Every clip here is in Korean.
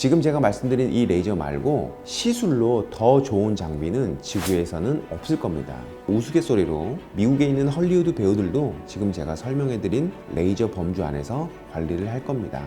지금 제가 말씀드린 이 레이저 말고 시술로 더 좋은 장비는 지구에서는 없을 겁니다. 우스갯소리로 미국에 있는 헐리우드 배우들도 지금 제가 설명해드린 레이저 범주 안에서 관리를 할 겁니다.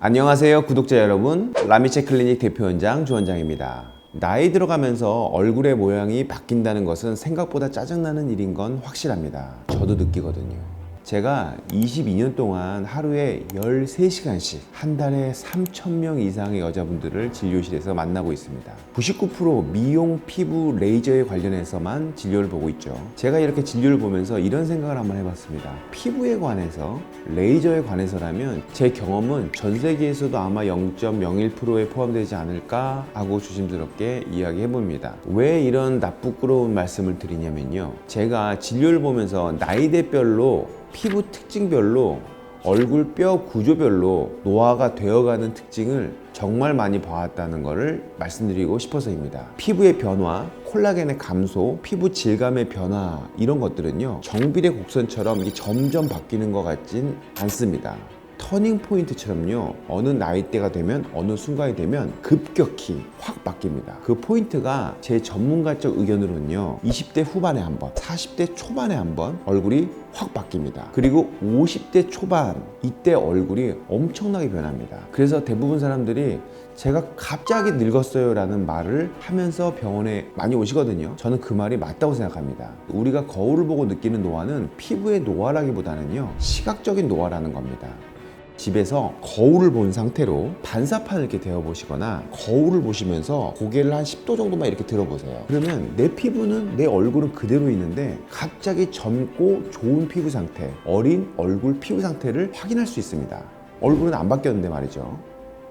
안녕하세요 구독자 여러분 라미체 클리닉 대표원장 주원장입니다 나이 들어가면서 얼굴의 모양이 바뀐다는 것은 생각보다 짜증나는 일인 건 확실합니다 저도 느끼거든요 제가 22년 동안 하루에 13시간씩 한 달에 3,000명 이상의 여자분들을 진료실에서 만나고 있습니다. 99% 미용, 피부, 레이저에 관련해서만 진료를 보고 있죠. 제가 이렇게 진료를 보면서 이런 생각을 한번 해봤습니다. 피부에 관해서, 레이저에 관해서라면 제 경험은 전 세계에서도 아마 0.01%에 포함되지 않을까 하고 조심스럽게 이야기해봅니다. 왜 이런 나쁘끄러운 말씀을 드리냐면요. 제가 진료를 보면서 나이대별로 피부 특징별로 얼굴 뼈 구조별로 노화가 되어가는 특징을 정말 많이 봐왔다는 것을 말씀드리고 싶어서입니다. 피부의 변화, 콜라겐의 감소, 피부 질감의 변화 이런 것들은요 정비례 곡선처럼 점점 바뀌는 것 같진 않습니다. 터닝 포인트처럼요 어느 나이대가 되면 어느 순간이 되면 급격히 확 바뀝니다. 그 포인트가 제 전문가적 의견으로는요 20대 후반에 한 번 40대 초반에 한 번 얼굴이 확 바뀝니다. 그리고 50대 초반 이때 얼굴이 엄청나게 변합니다. 그래서 대부분 사람들이 제가 갑자기 늙었어요 라는 말을 하면서 병원에 많이 오시거든요. 저는 그 말이 맞다고 생각합니다. 우리가 거울을 보고 느끼는 노화는 피부의 노화라기보다는요 시각적인 노화라는 겁니다 집에서 거울을 본 상태로 반사판을 이렇게 대어 보시거나 거울을 보시면서 고개를 한 10도 정도만 이렇게 들어보세요. 그러면 내 피부는 내 얼굴은 그대로 있는데 갑자기 젊고 좋은 피부 상태, 어린 얼굴 피부 상태를 확인할 수 있습니다. 얼굴은 안 바뀌었는데 말이죠.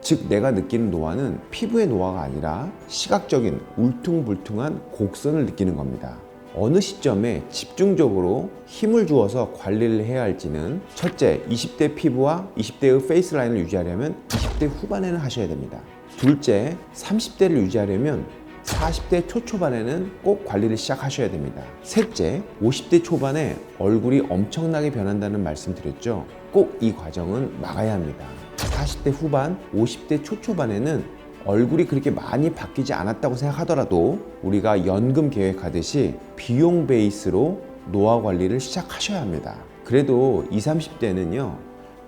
즉 내가 느끼는 노화는 피부의 노화가 아니라 시각적인 울퉁불퉁한 곡선을 느끼는 겁니다. 어느 시점에 집중적으로 힘을 주어서 관리를 해야 할지는 첫째, 20대 피부와 20대의 페이스 라인을 유지하려면 20대 후반에는 하셔야 됩니다. 둘째, 30대를 유지하려면 40대 초초반에는 꼭 관리를 시작하셔야 됩니다. 셋째, 50대 초반에 얼굴이 엄청나게 변한다는 말씀 드렸죠. 꼭 이 과정은 막아야 합니다. 40대 후반, 50대 초초반에는 얼굴이 그렇게 많이 바뀌지 않았다고 생각하더라도 우리가 연금 계획하듯이 비용 베이스로 노화 관리를 시작하셔야 합니다. 그래도 20, 30대는요,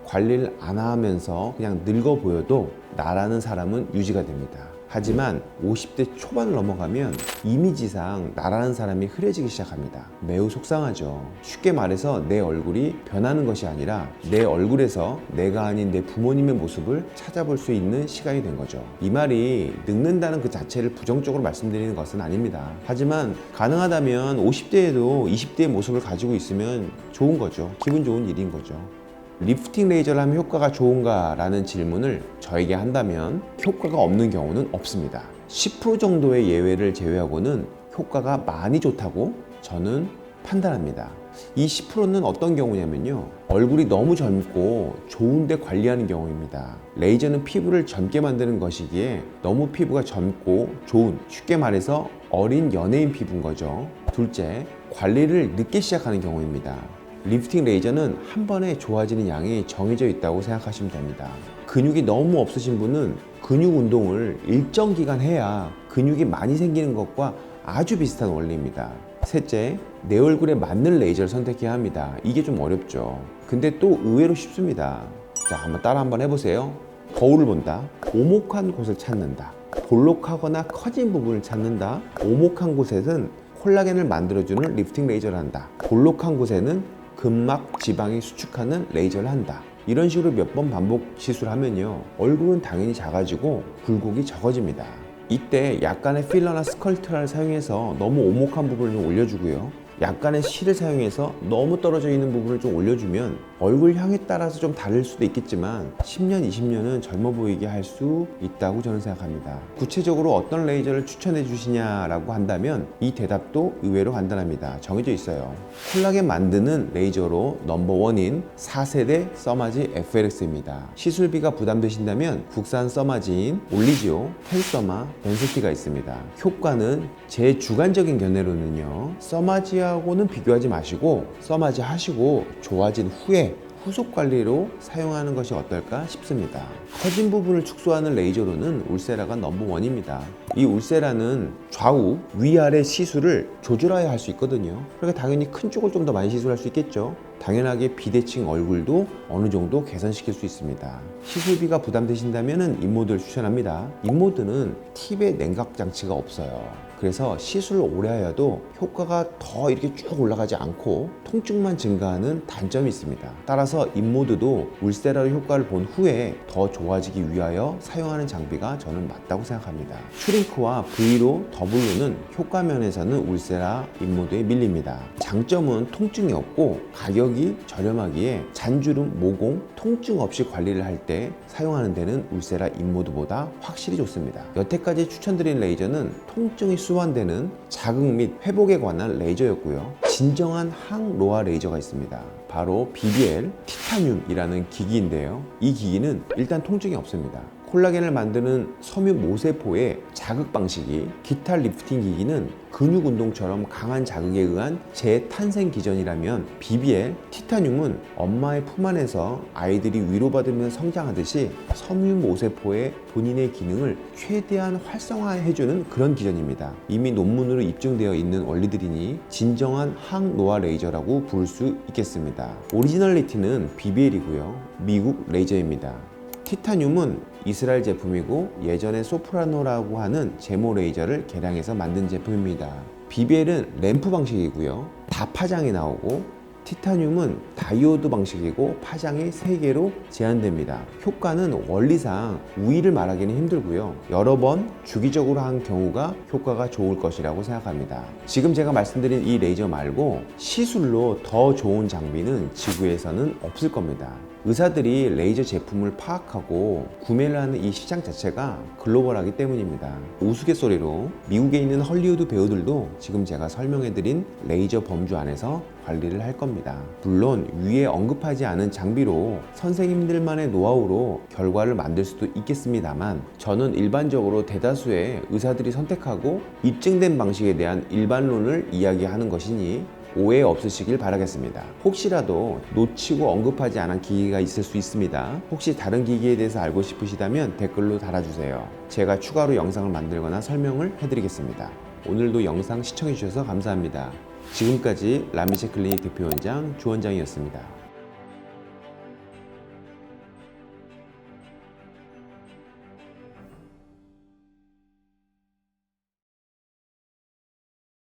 관리를 안 하면서 그냥 늙어 보여도 나라는 사람은 유지가 됩니다. 하지만 50대 초반을 넘어가면 이미지상 나라는 사람이 흐려지기 시작합니다. 매우 속상하죠. 쉽게 말해서 내 얼굴이 변하는 것이 아니라 내 얼굴에서 내가 아닌 내 부모님의 모습을 찾아볼 수 있는 시간이 된 거죠. 이 말이 늙는다는 그 자체를 부정적으로 말씀드리는 것은 아닙니다. 하지만 가능하다면 50대에도 20대의 모습을 가지고 있으면 좋은 거죠. 기분 좋은 일인 거죠. 리프팅 레이저를 하면 효과가 좋은가 라는 질문을 저에게 한다면 효과가 없는 경우는 없습니다. 10% 정도의 예외를 제외하고는 효과가 많이 좋다고 저는 판단합니다. 이 10%는 어떤 경우냐면요. 얼굴이 너무 젊고 좋은데 관리하는 경우입니다. 레이저는 피부를 젊게 만드는 것이기에 너무 피부가 젊고 좋은, 쉽게 말해서 어린 연예인 피부인 거죠. 둘째, 관리를 늦게 시작하는 경우입니다. 리프팅 레이저는 한 번에 좋아지는 양이 정해져 있다고 생각하시면 됩니다. 근육이 너무 없으신 분은 근육 운동을 일정 기간 해야 근육이 많이 생기는 것과 아주 비슷한 원리입니다. 셋째, 내 얼굴에 맞는 레이저를 선택해야 합니다. 이게 좀 어렵죠. 근데 또 의외로 쉽습니다. 자, 한번 따라 한번 해보세요. 거울을 본다. 오목한 곳을 찾는다. 볼록하거나 커진 부분을 찾는다. 오목한 곳에는 콜라겐을 만들어주는 리프팅 레이저를 한다. 볼록한 곳에는 근막 지방이 수축하는 레이저를 한다. 이런 식으로 몇 번 반복 시술하면요. 얼굴은 당연히 작아지고 굴곡이 적어집니다. 이때 약간의 필러나 스컬트라를 사용해서 너무 오목한 부분을 좀 올려주고요. 약간의 실을 사용해서 너무 떨어져 있는 부분을 좀 올려주면 얼굴형에 따라서 좀 다를 수도 있겠지만 10년, 20년은 젊어 보이게 할 수 있다고 저는 생각합니다. 구체적으로 어떤 레이저를 추천해 주시냐라고 한다면 이 대답도 의외로 간단합니다. 정해져 있어요. 콜라겐 만드는 레이저로 넘버원인 4세대 써마지 FLX입니다. 시술비가 부담되신다면 국산 써마지인 올리지오, 펜서마, 벤시티가 있습니다. 효과는 제 주관적인 견해로는요. 써마지 하고는 비교하지 마시고 써마지 하시고 좋아진 후에 후속 관리로 사용하는 것이 어떨까 싶습니다. 커진 부분을 축소하는 레이저로는 울세라가 넘버원입니다. 이 울세라는 좌우, 위아래 시술을 조절하여 할 수 있거든요. 그러니까 당연히 큰 쪽을 좀 더 많이 시술할 수 있겠죠. 당연하게 비대칭 얼굴도 어느 정도 개선시킬 수 있습니다. 시술비가 부담되신다면 인모드를 추천합니다. 인모드는 팁에 냉각 장치가 없어요. 그래서 시술을 오래 하여도 효과가 더 이렇게 쭉 올라가지 않고 통증만 증가하는 단점이 있습니다. 따라서 인모드도 울세라 효과를 본 후에 더 좋아지기 위하여 사용하는 장비가 저는 맞다고 생각합니다. 슈링크와 V로 더블로는 효과 면에서는 울세라 인모드에 밀립니다. 장점은 통증이 없고 가격이 저렴하기에 잔주름, 모공, 통증 없이 관리를 할 때 사용하는 데는 울세라 인모드보다 확실히 좋습니다. 여태까지 추천드린 레이저는 통증이 수반되는 자극 및 회복에 관한 레이저였고요. 진정한 항로아 레이저가 있습니다. 바로 BBL 티타늄이라는 기기인데요. 이 기기는 일단 통증이 없습니다. 콜라겐을 만드는 섬유 모세포의 자극 방식이 기타 리프팅 기기는 근육 운동처럼 강한 자극에 의한 재탄생 기전이라면 BBL 티타늄은 엄마의 품 안에서 아이들이 위로받으며 성장하듯이 섬유 모세포의 본인의 기능을 최대한 활성화해주는 그런 기전입니다. 이미 논문으로 입증되어 있는 원리들이니 진정한 항노화 레이저라고 부를 수 있겠습니다. 오리지널리티는 BBL이고요. 미국 레이저입니다. 티타늄은 이스라엘 제품이고 예전에 소프라노라고 하는 제모 레이저를 개량해서 만든 제품입니다. BBL은 램프 방식이고요. 다 파장이 나오고 티타늄은 다이오드 방식이고 파장이 3개로 제한됩니다. 효과는 원리상 우위를 말하기는 힘들고요. 여러 번 주기적으로 한 경우가 효과가 좋을 것이라고 생각합니다. 지금 제가 말씀드린 이 레이저 말고 시술로 더 좋은 장비는 지구에서는 없을 겁니다. 의사들이 레이저 제품을 파악하고 구매를 하는 이 시장 자체가 글로벌하기 때문입니다. 우스갯소리로 미국에 있는 헐리우드 배우들도 지금 제가 설명해드린 레이저 범주 안에서 관리를 할 겁니다. 물론 위에 언급하지 않은 장비로 선생님들만의 노하우로 결과를 만들 수도 있겠습니다만 저는 일반적으로 대다수의 의사들이 선택하고 입증된 방식에 대한 일반론을 이야기하는 것이니 오해 없으시길 바라겠습니다. 혹시라도 놓치고 언급하지 않은 기기가 있을 수 있습니다. 혹시 다른 기기에 대해서 알고 싶으시다면 댓글로 달아주세요. 제가 추가로 영상을 만들거나 설명을 해드리겠습니다. 오늘도 영상 시청해주셔서 감사합니다. 지금까지 라미체 클리닉 대표원장 주원장이었습니다.